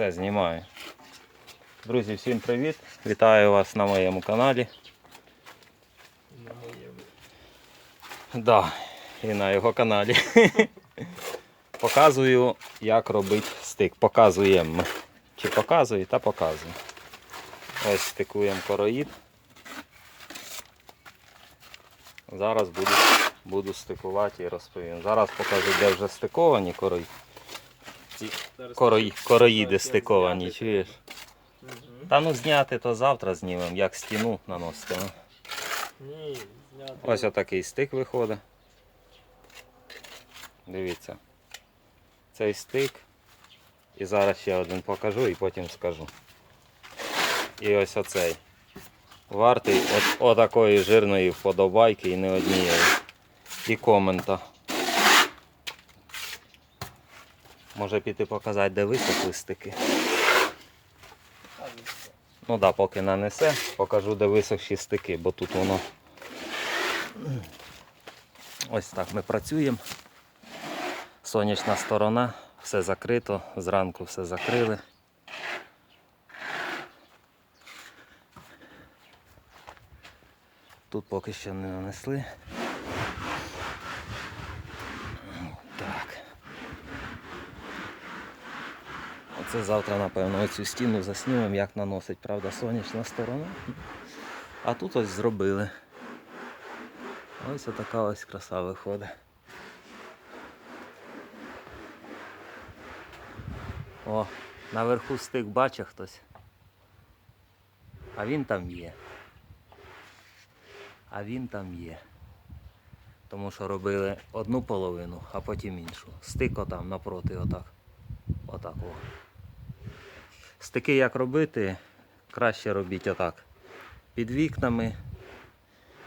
Все, знімаю. Друзі, всім привіт! Вітаю вас на моєму каналі. На моєму. Да, і на його каналі. Показую, як робити стик. Показуємо. Чи показую, та показую. Ось стикуємо короїд. Зараз буду, буду стикувати і розповім. Зараз покажу, де вже стиковані корої. Ці корої, покажу, короїди стиковані, чуєш? Та ну зняти то завтра знімемо, як стіну наносити. ну. Ні, зняти. Ось отакий стик виходить. Дивіться. Цей стик. І зараз ще один покажу і потім скажу. І ось оцей. Вартий от, отакої жирної вподобайки і не однієї. І комента. Може піти показати, де висохли стики. Ну. Так, да, поки нанесе, покажу, де висохші стики, бо тут воно. Ось так ми працюємо. Сонячна сторона, все закрито, зранку все закрили. Тут поки що не нанесли. Так. Оце завтра, напевно, оцю стіну заснімемо, як наносить, правда, сонячна сторона. А тут ось зробили. Ось така ось краса виходить. О, наверху стик бачить хтось. А він там є. А він там є. Тому що робили одну половину, а потім іншу. Стик отам напроти, отак. Отак о. Стики як робити, краще робіть отак. Під вікнами,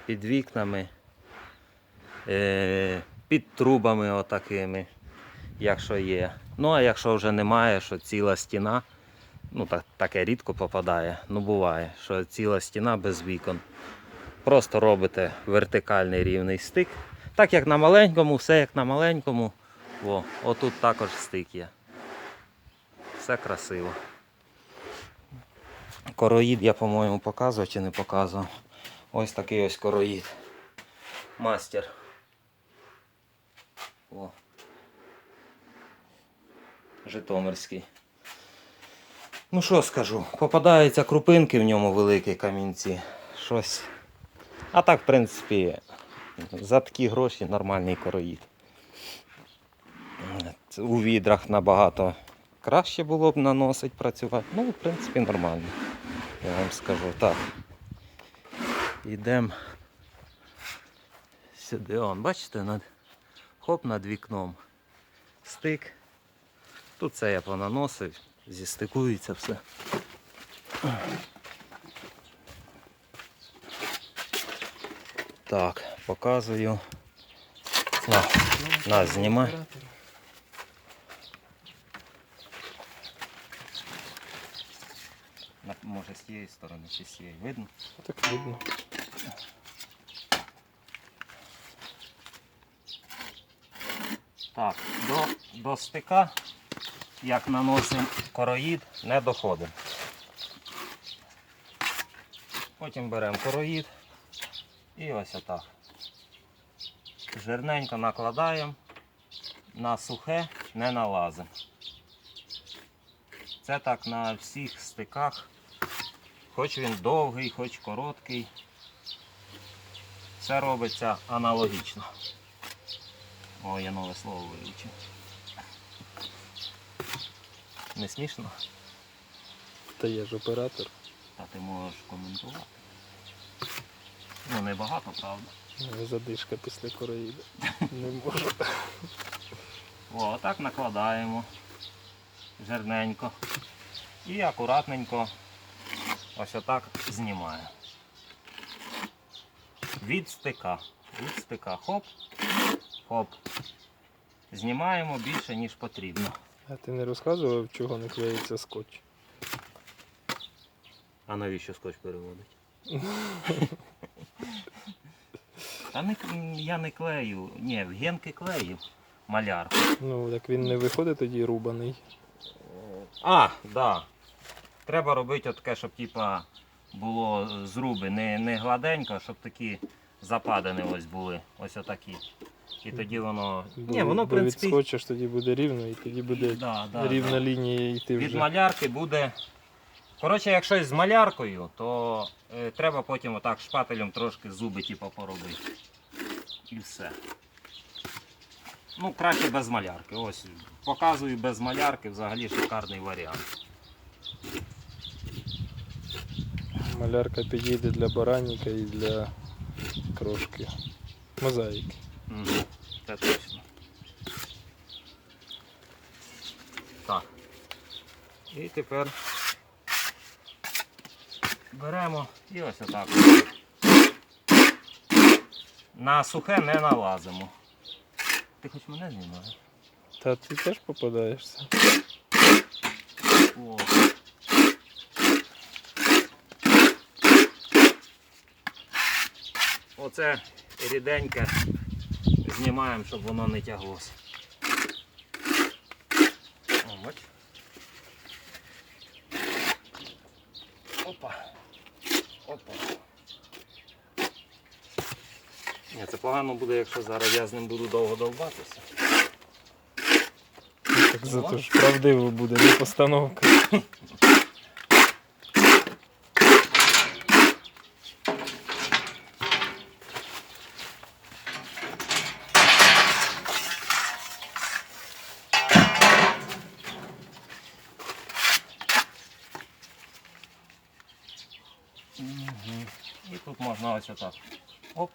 під вікнами, е, під трубами отакими, якщо є. Ну а якщо вже немає, що ціла стіна, ну так, таке рідко попадає, ну буває, що ціла стіна без вікон. Просто робите вертикальний рівний стик. Так як на маленькому, все як на маленькому. О, отут також стик є. Все красиво. Короїд я, по-моєму, показував чи не показував. Ось такий ось короїд. Мастер. О. Житомирський. Ну що скажу, попадаються крупинки в ньому великі камінці. Щось. А так, в принципі, за такі гроші нормальний короїд. У відрах набагато краще було б наносити, працювати. Ну, в принципі, нормально. Я вам скажу так. Йдемо сюди. Он, бачите, над... хоп над вікном. Стик. Тут це я понаносив, зістикується все. Так, показую. На, на, знімай. Оператор. На- Може з тієї сторони чи з цієї видно. Так видно. Так, до, до стика, як наносимо короїд, не доходимо. Потім беремо короїд і ось отак. Жирненько накладаємо, на сухе не налазимо. Це так на всіх стиках, хоч він довгий, хоч короткий. Все робиться аналогічно. О, я нове слово вивчив. Не смішно? Та є ж оператор. Та ти можеш коментувати. Ну, не багато, правда. Ну, Задишка після короїда. Не можу. О, так накладаємо жирненько. І акуратненько ось отак знімаємо. Від стика. Від стика. Хоп, хоп. Знімаємо більше, ніж потрібно. А ти не розказував, чого не клеїться скотч? А навіщо скотч переводить? Та не, я не клею. Ні, в генки клеїв малярку. Ну, так він не виходить тоді рубаний. А, да. Треба робити таке, щоб типа було зруби не, не гладенько, щоб такі западини ось були. Ось отакі. І тоді воно. Ні, воно в Бо принципі. відскочиш, тоді буде рівно, і тоді буде Да, да, рівна да. лінія йти Від вже. малярки буде. Коротше, якщо з маляркою, то е, треба потім отак шпателем трошки зуби типу, поробити. І все. Ну, краще без малярки. Ось показую без малярки, взагалі шикарний варіант. Малярка підійде для бараніка і для крошки. Мозаїки. Угу. Точно. Так. І тепер беремо і ось отак. На сухе не налазимо. Ти хоч мене знімаєш? Та ти теж попадаєшся. О. Оце ріденьке знімаємо, щоб воно не тяглося. О. Опа. Опа. Ні, це погано буде, якщо зараз я з ним буду довго довбатися. Так зато ж правдиво буде, не постановка. Мгм. І тут можна ось отак. Оп.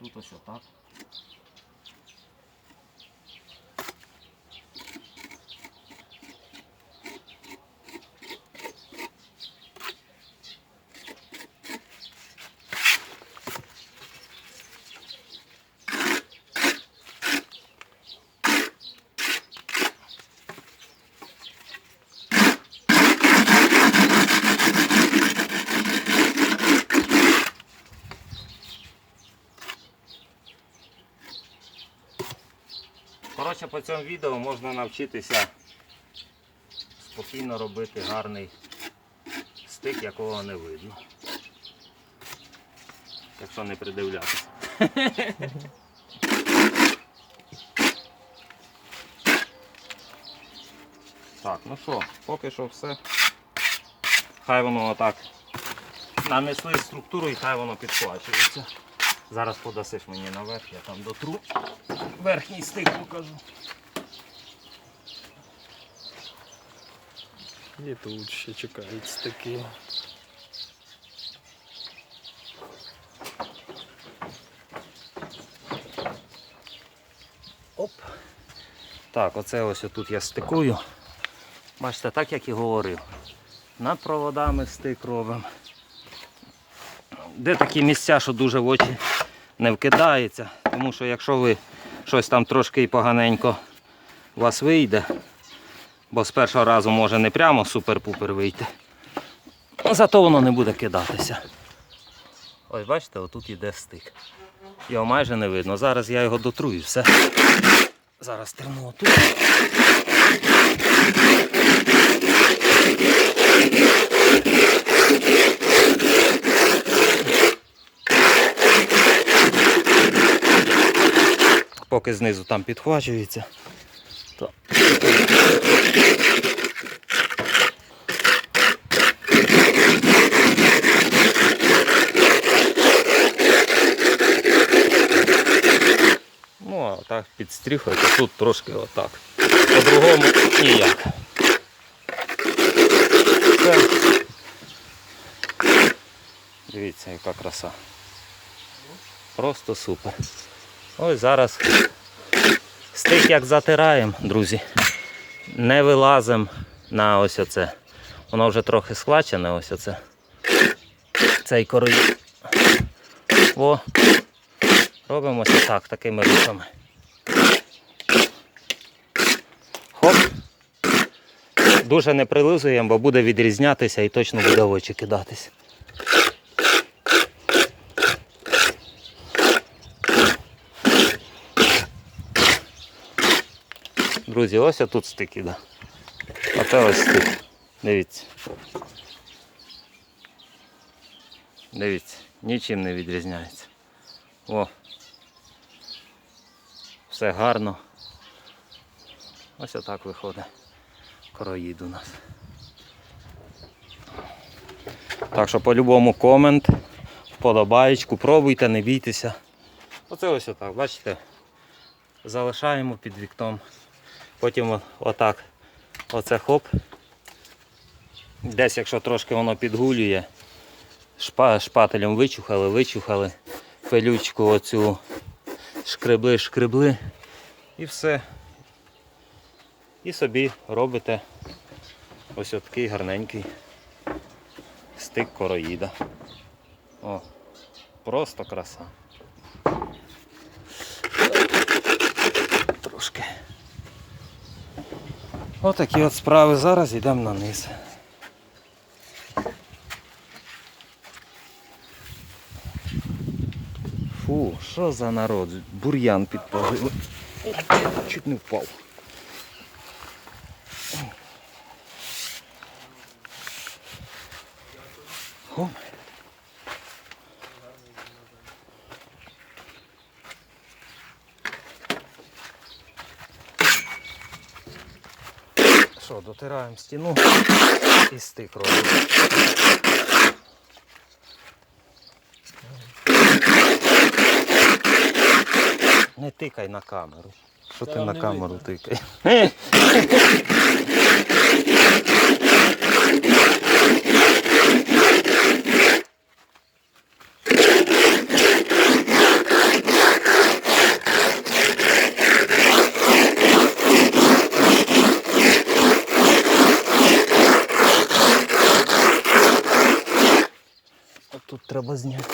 Тут ось отак. Коротше, по цьому відео можна навчитися спокійно робити гарний стик, якого не видно. Якщо не придивлятися. Так, ну що, поки що все. Хай воно отак нанесли структуру і хай воно підхвачується. Зараз подасиш мені наверх, я там дотру. Верхній стик покажу. І тут ще чекають стики. Оп. Так, оце ось тут я стикую. Бачите, так як і говорив. Над проводами стик робимо. Де такі місця, що дуже в очі не вкидається. Тому що якщо ви щось там трошки і поганенько у вас вийде, бо з першого разу може не прямо супер-пупер вийти. Зато воно не буде кидатися. Ось бачите, отут іде стик. Його майже не видно. Зараз я його дотрую все. Зараз терну отут. Поки знизу там підхвачується. То... Ну, а так підстріхуєте, тут трошки отак. По-другому ніяк. Все. Дивіться, яка краса. Просто супер. Ось зараз стик як затираємо, друзі. Не вилазимо на ось оце. Воно вже трохи схвачене, ось оце. Цей король. О, Робимо ось так, такими рухами. Дуже не прилизуємо, бо буде відрізнятися і точно буде в очі кидатись. Друзі, ось тут стик іде. А це ось стик. Дивіться. Дивіться, нічим не відрізняється. О! Все гарно. Ось отак виходить. Короїд у нас. Так що по-любому комент, вподобаєчку, пробуйте, не бійтеся. Оце ось отак, бачите? Залишаємо під вікном. Потім отак. Оце хоп. Десь, якщо трошки воно підгулює, шпа, шпателем вичухали, вичухали, пилючку оцю шкребли, шкребли і все. І собі робите ось такий гарненький стик короїда. О, просто краса. Трошки. Отакі от справи. Зараз йдемо на низ. Фу, що за народ? Бур'ян підпалили. Чуть не впав. О. Що, дотираємо стіну і стик робимо. Не тикай на камеру. Що ти на камеру тикай? треба зняти.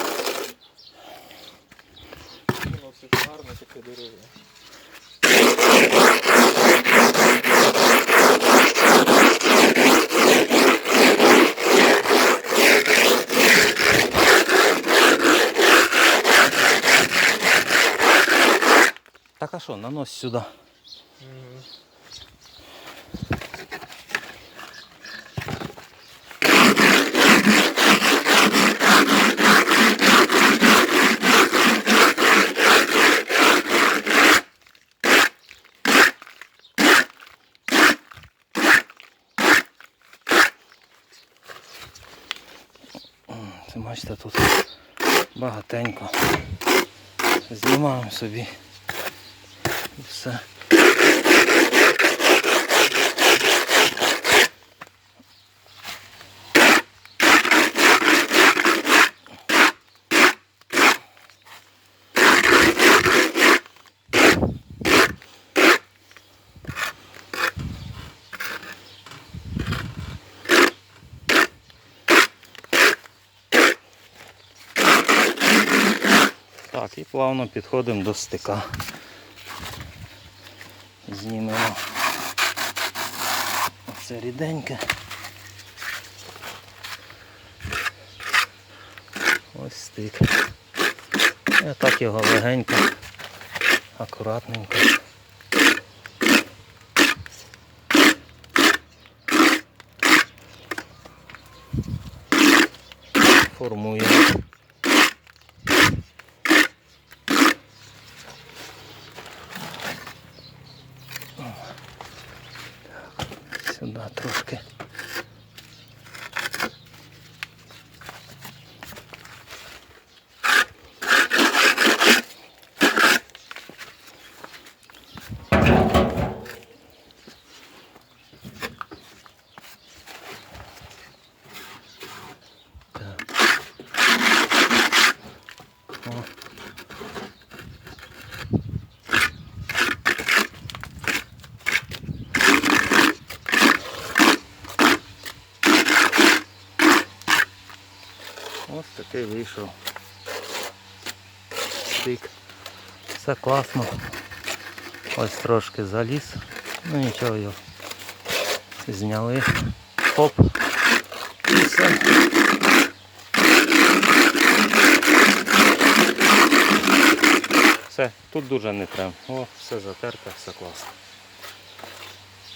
Так а що, нанось сюди. Собі. І все. Плавно підходимо до стика. Знімемо оце ріденьке. Ось стик. І так його легенько, акуратненько. Формуємо. Сюди трошки. Такий вийшов стик. Все класно. Ось трошки заліз. Ну нічого його зняли. Хоп. І все. Все, тут дуже не треба. О, все затерте, все класно.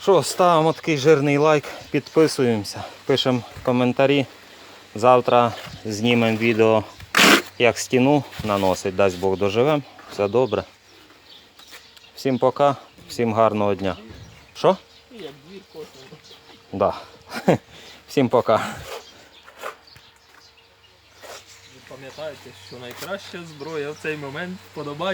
Що, ставимо такий жирний лайк, підписуємося, пишемо коментарі. Завтра знімемо відео, як стіну наносить, дасть Бог доживемо. Все добре. Всім пока, всім гарного дня. Що? Як двір. Да. Всім пока. Пам'ятаєте, що найкраща зброя в цей момент подобає.